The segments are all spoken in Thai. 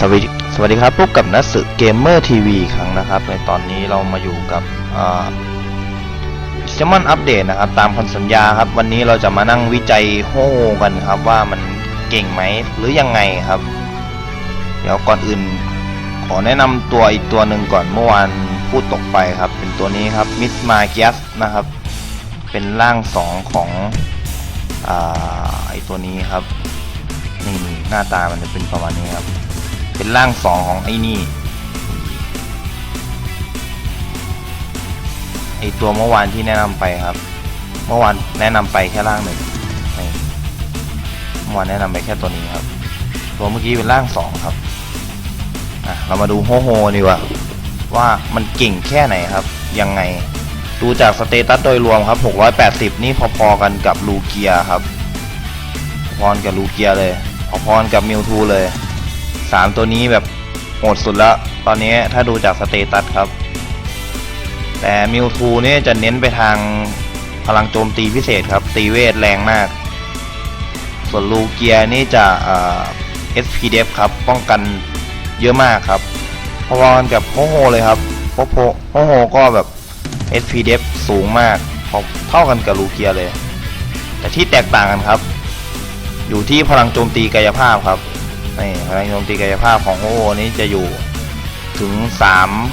สวัสดีสวัสดีครับพบกับนัสึเกมเมอร์ทีวีครั้งนะครับ ในตอนนี้เรามาอยู่กับเซมอนอัปเดตนะครับ ตามคำสัญญาครับ วันนี้เราจะมานั่งวิจัยโฮกันครับว่ามันเก่งไหมหรือยังไงครับ เดี๋ยวก่อนอื่น ขอแนะนำตัวอีกตัวหนึ่งก่อนเมื่อวานพูดตกไปครับ เป็นตัวนี้ครับมิสมาเกียสนะครับ เป็นร่างสองของอไอตัวนี้ครับนี่หน้าตามันจะเป็นประมาณนี้ครับ เป็นร่างสองของไอ้นี่ ไอตัวเมื่อวานที่แนะนำไปครับ เมื่อวานแนะนำไปแค่ร่างหนึ่งเมื่อวานแนะนำไปแค่ตัวนี้ครับ ตัวเมื่อกี้เป็นร่างสองครับอะเรามาดูโฮโฮดีกว่าว่ามันเก่งแค่ไหนครับ ยังไงดูจากสเตตัสโดยรวมครับ 680 นี่พอๆกันกับลูเกียครับ พอๆกับลูเกียเลย พอๆกับมิวทูเลย สามตัวนี้แบบโหดสุดแล้วตอนนี้ถ้าดูจากสเตตัสครับ แต่มิวทูนี่จะเน้นไปทางพลังโจมตีพิเศษครับ ตีเวทแรงมาก ส่วนลูเกียนี่จะเอ่อ SP def ครับ ป้องกันเยอะมากครับพอๆกันกับโฮโฮเลยครับโฮโฮโฮโฮก็แบบ SP def สูงมากพอเท่ากันกับลูเกียเลย แต่ที่แตกต่างกันครับ อยู่ที่พลังโจมตีกายภาพครับ นี่พลังโจมตีกายภาพของโอโอนี้จะอยู่ถึง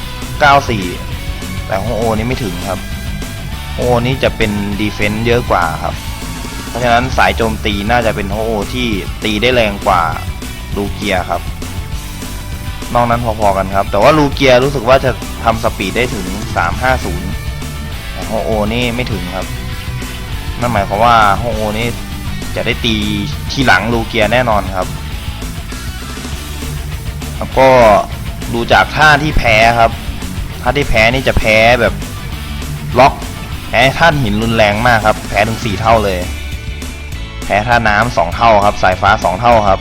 394 แต่ของโอนี้ไม่ถึงครับ โอโอนี้จะเป็นดีเฟนต์เยอะกว่าครับ เพราะฉะนั้นสายโจมตีน่าจะเป็นโอโอที่ตีได้แรงกว่าลูเกียครับ นอกนั้นพอๆกันครับ แต่ว่าลูเกียรู้สึกว่าจะทำสปีดได้ถึง 350 แต่โฮโอนี่ไม่ถึงครับ นั่นหมายความว่าโฮโอนี่จะได้ตีทีหลังลูเกียแน่นอนครับ แล้วก็ดูจากท่าที่แพ้ครับ ท่าที่แพ้นี่จะแพ้แบบล็อกแพ้ท่านหินรุนแรงมากครับ แพ้ถึงสี่เท่าเลย แพ้ท่าน้ำสองเท่าครับ สายฟ้าสองเท่าครับ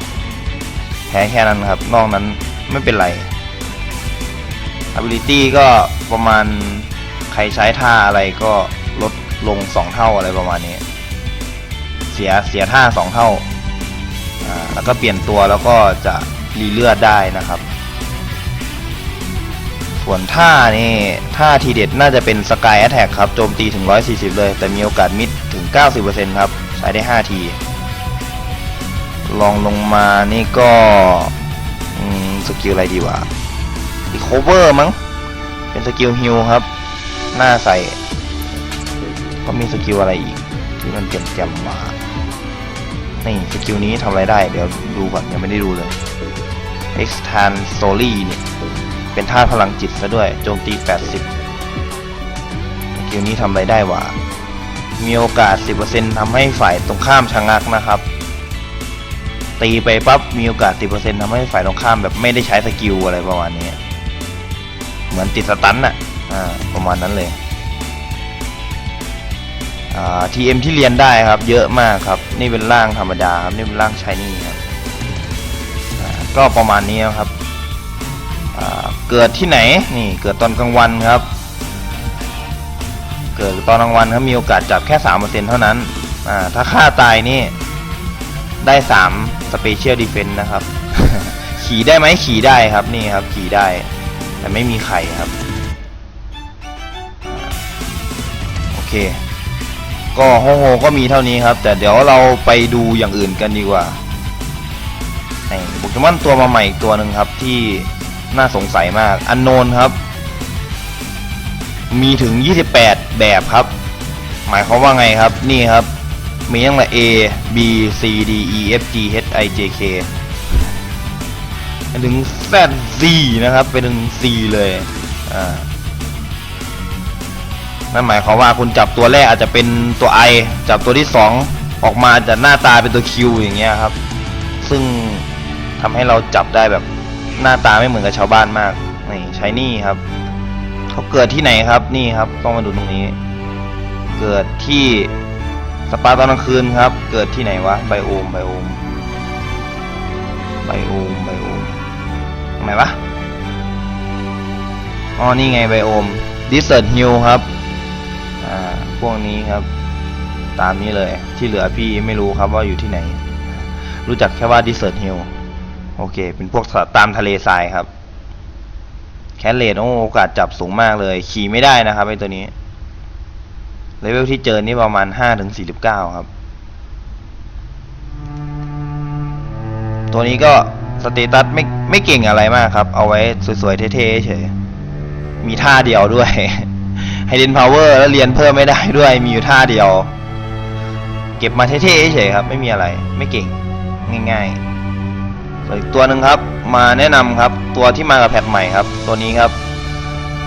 แพ้แค่นั้นครับ นอกนั้นไม่เป็นไร ability ก็ประมาณใครใช้ท่าอะไรก็ลดลงสองเท่าอะไรประมาณนี้ เสียเสียท่าสองเท่า อ่า แล้วก็เปลี่ยนตัวแล้วก็จะ รีเลือดได้นะครับ ส่วนท่านี่ท่าทีเด็ดน่าจะเป็นสกายแอ t แทกครับโจมตีถึง 140 เลย แต่มีโอกาสมิดถึง 90%ครับ ใช้ได้ 5 ที ลองลงมานี่ก็อสกิลอะไรดีวะอีโคเวอร์มั้ง เป็นสกิลฮิลครับ หน้าใส่ก็มีสกิลอะไรอีก ที่มันเจ็บจำมา นี่สกิลนี้ทำอะไรได้ เดี๋ยวดูก่อนยังไม่ได้ดูเลย e x t a n s o l y เนี่ย เป็นท่าตุพลังจิตซะด้วย โจมตี 80สกิลนี้ทำอะไรได้วะ มีโอกาส 10%ทำให้ฝ่ายตรงข้ามชะงักนะครับ ตีไปปั๊บ มีโอกาส 10%ทำให้ฝ่ายตรงข้ามแบบไม่ได้ใช้สกิลอะไรประมาณนี้ เหมือนติดสตันน่ะ อ่า ประมาณนั้นเลยอ่า TM ที่เรียนได้ครับ เยอะมากครับ นี่เป็นร่างธรรมดาครับ นี่เป็นร่างชายนี่ครับ ก็ประมาณนี้ครับอ่าเกิดที่ไหนนี่เกิดตอนกลางวันครับ เกิดตอนกลางวันครับมีโอกาสจับแค่สามเปอร์เซ็นเท่านั้นอ่าถ้าฆ่าตายนี่ได้สามสเปเชียลดีเฟนต์นะครับ ขี่ได้ไหมขี่ได้ครับนี่ครับขี่ได้ แต่ไม่มีไข่ครับอ่าโอเค ก็โฮโฮก็มีเท่านี้ครับ แต่เดี๋ยวเราไปดูอย่างอื่นกันดีกว่าใน โปเกมอนตัวมาใหม่อีกตัวหนึ่งครับที่น่าสงสัยมากอันโนนครับ มีถึง 28 แบบครับ หมายความว่าไงครับนี่ครับ มีตั้งแต่ A B C D E F G H I J K ไปถึง Z Z นะครับไปถึง C เลยอ่านั่นหมายความว่าคุณจับตัวแรกอาจจะเป็นตัว I จับตัวที่ 2 ออกมาจะหน้าตาเป็นตัว Q อย่างเงี้ยครับ ซึ่ง ทำให้เราจับได้แบบหน้าตาไม่เหมือนกับชาวบ้านมากนี่ใช้นี่ครับเขาเกิดที่ไหนครับนี่ครับต้องมาดูตรงนี้ เกิดที่สปาตอนกลางคืนครับ เกิดที่ไหนวะไบโอมไบโอมไบโอมไบโอมตรงไหนวะอ๋อนี่ไงไบโอมดิสเซอร์ฮิลครับอ่าพวกนี้ครับ ตามนี้เลยที่เหลือพี่ไม่รู้ครับว่าอยู่ที่ไหน รู้จักแค่ว่าดิสเซอร์ฮิล โอเค เป็นพวกสัตว์ตามทะเลทรายครับ แคทเลดโอ้โอกาสจับสูงมากเลย ขี่ไม่ได้นะครับไอตัวนี้ เลเวลที่เจอนี่ประมาณห้าถึงสี่สิบเก้าครับ ตัวนี้ก็สเตตัสไม่ไม่เก่งอะไรมากครับ เอาไว้สวยๆเท่ๆเฉย มีท่าเดียวด้วยไฮเดนพาวเวอร์แล้วเรียนเพิ่มไม่ได้ด้วย มีอยู่ท่าเดียว เก็บมาเท่ๆเฉยครับ ไม่มีอะไร ไม่เก่ง ง่ายๆ อีกตัวหนึ่งครับ มาแนะนำครับ ตัวที่มากับแพทใหม่ครับ ตัวนี้ครับ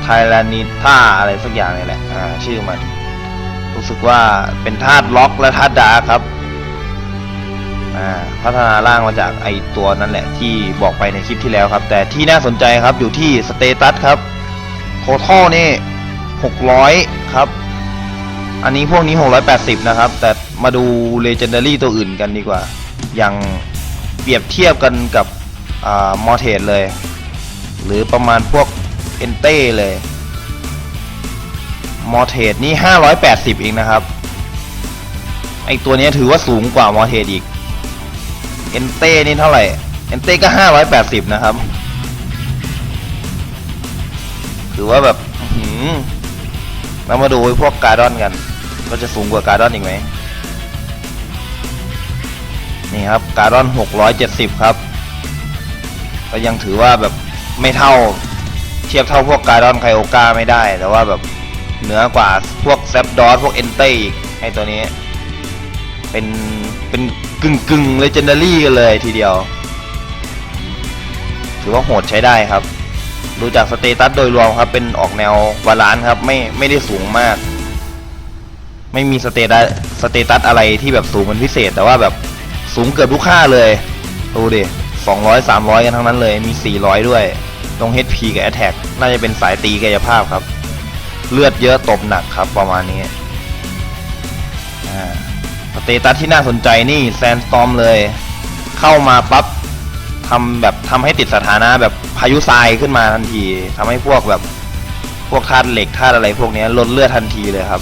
ไทแลนิท่าอะไรสักอย่างนี่แหละอ่าชื่อมัน รู้สึกว่าเป็นธาตุล็อกและธาตุดาครับอ่าพัฒนาร่างมาจากไอตัวนั่นแหละที่บอกไปในคลิปที่แล้วครับ แต่ที่น่าสนใจครับอยู่ที่สเตตัสครับโททอลนี่หกร้อยครับอันนี้พวกนี้ 680 นะครับ แต่มาดู Legendary ตัวอื่นกันดีกว่า อย่าง เปรียบเทียบกันกับอ่ามอเทสเลย หรือประมาณพวกเอนเต้เลยมอเทสนี่ 580เองนะครับ ไอตัวนี้ถือว่าสูงกว่ามอเทสอีก เอนเต้นี่เท่าไหร่ เอนเต้ก็ 580 นะครับ ถือว่าแบบเรามาดูพวกการ์ดอนกัน ก็จะสูงกว่าการ์ดอนอีกไหม นี่ครับการ์ดอน670 ครับ ก็ยังถือว่าแบบไม่เท่าเทียบเท่าพวกการ์ดอนไคโอกาไม่ได้ แต่ว่าแบบเหนือกว่าพวกแซปดอสพวกเอนเต้อีกไอตัวนี้ เป็นเป็นกึ่งกึ่งเลเจนดารี่กันเลยทีเดียว ถือว่าโหดใช้ได้ครับ ดูจากสเตตัสโดยรวมครับ เป็นออกแนววาลานครับ ไม่ไม่ได้สูงมาก ไม่มีสเตตัสสเตตัสอะไรที่แบบสูงเป็นพิเศษ แต่ว่าแบบ สูงเกือบทุกค่าเลยดูดิสองร้อยสามร้อยกันทั้งนั้นเลยมีสี่ร้อยด้วยตรง HP กับ Attack น่าจะเป็นสายตีกายภาพครับ เลือดเยอะตบหนักครับประมาณนี้อ่าสเตตัสที่น่าสนใจนี่แซนสตอมเลย เข้ามาปั๊บทำแบบทำให้ติดสถานะแบบพายุทรายขึ้นมาทันทีทำให้พวกแบบพวกธาตุเหล็กธาตุอะไรพวกนี้ลดเลือดทันทีเลยครับ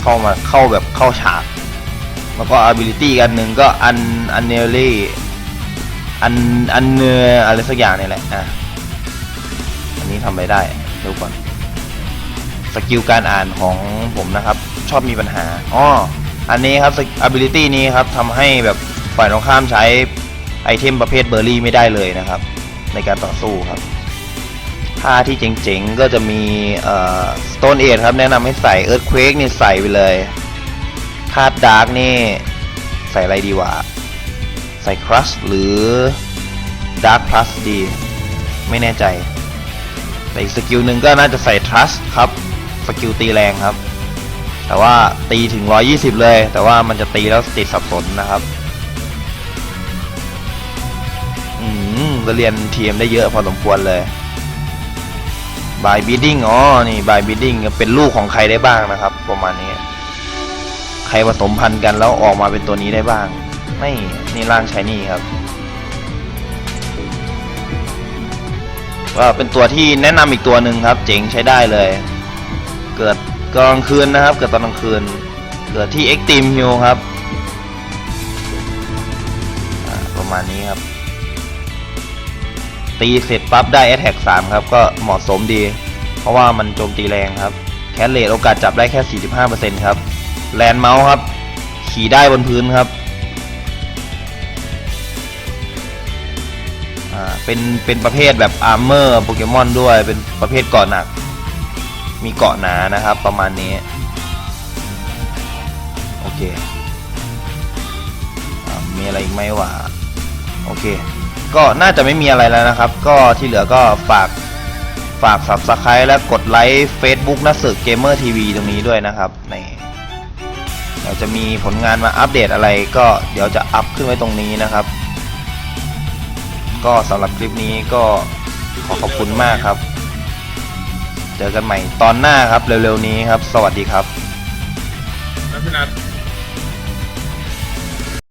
เข้ามาเข้าแบบเข้าฉาก แล้วก็ ability กันหนึ่งก็อันอันเนลลี่อันอันเนออะไรสักอย่างนี่แหละอะอันนี้ทำไปได้ดูก่อนสกิลการอ่านของผมนะครับ ชอบมีปัญหาอ๋ออันนี้ครับ ability นี้ครับทำให้แบบฝ่ายตรงข้ามใช้ไอเทมประเภทเบอร์รี่ไม่ได้เลยนะครับ ในการต่อสู้ครับท่าที่เจ๋งๆ ก็จะมีเอ่อ Stone Age ครับ แนะนำให้ใส่ Earthquake นี่ใส่ไปเลย ธาตุดาร์กนี่ ใส่อะไรดีวะ ใส่ Crush หรือ Dark Plus ดี ไม่แน่ใจ แต่อีกสกิลหนึ่งก็น่าจะใส่ Trust ครับ สกิลตีแรงครับ แต่ว่าตีถึง 120 เลย แต่ว่ามันจะตีแล้วติดสับสนนะครับ อืมก็เรียนทีมได้เยอะพอสมควรเลยบายบีดิ้งอ๋อ นี่บายบีดิ้งเป็นลูกของใครได้บ้างนะครับ ประมาณนี้ ใครผสมพันธุ์กันแล้วออกมาเป็นตัวนี้ได้บ้าง ไม่นี่ร่างชายนี่ครับก็เป็นตัวที่แนะนำอีกตัวหนึ่งครับ เจ๋งใช้ได้เลย เกิดกลางคืนนะครับ เกิดตอนกลางคืน เกิดที่ Extreme Hill ครับประมาณนี้ครับ ตีเสร็จปั๊บได้ Attack 3ครับ ก็เหมาะสมดี เพราะว่ามันโจมตีแรงครับ แคทเลดโอกาสจับได้แค่ 45%ครับ แลนเมาส์ครับ ขี่ได้บนพื้นครับอ่าเป็นเป็นประเภทแบบอาร์เมอร์โปเกมอนด้วยเป็นประเภทเกาะหนัก มีเกาะหนานะครับ ประมาณนี้ โอเคอ่ามีอะไรอีกไหมวะโอเค ก็น่าจะไม่มีอะไรแล้วนะครับ ก็ที่เหลือก็ฝากฝาก subscribe และกดไลค์ Facebook นักศึกเกมเมอร์ทีวีตรงนี้ด้วยนะครับใน เดี๋ยวจะมีผลงานมาอัปเดตอะไรก็เดี๋ยวจะอัพขึ้นไว้ตรงนี้นะครับ ก็สำหรับคลิปนี้ก็ขอขอบคุณมากครับ เจอกันใหม่ตอนหน้าครับเร็วๆนี้ครับ สวัสดีครับนักพินัท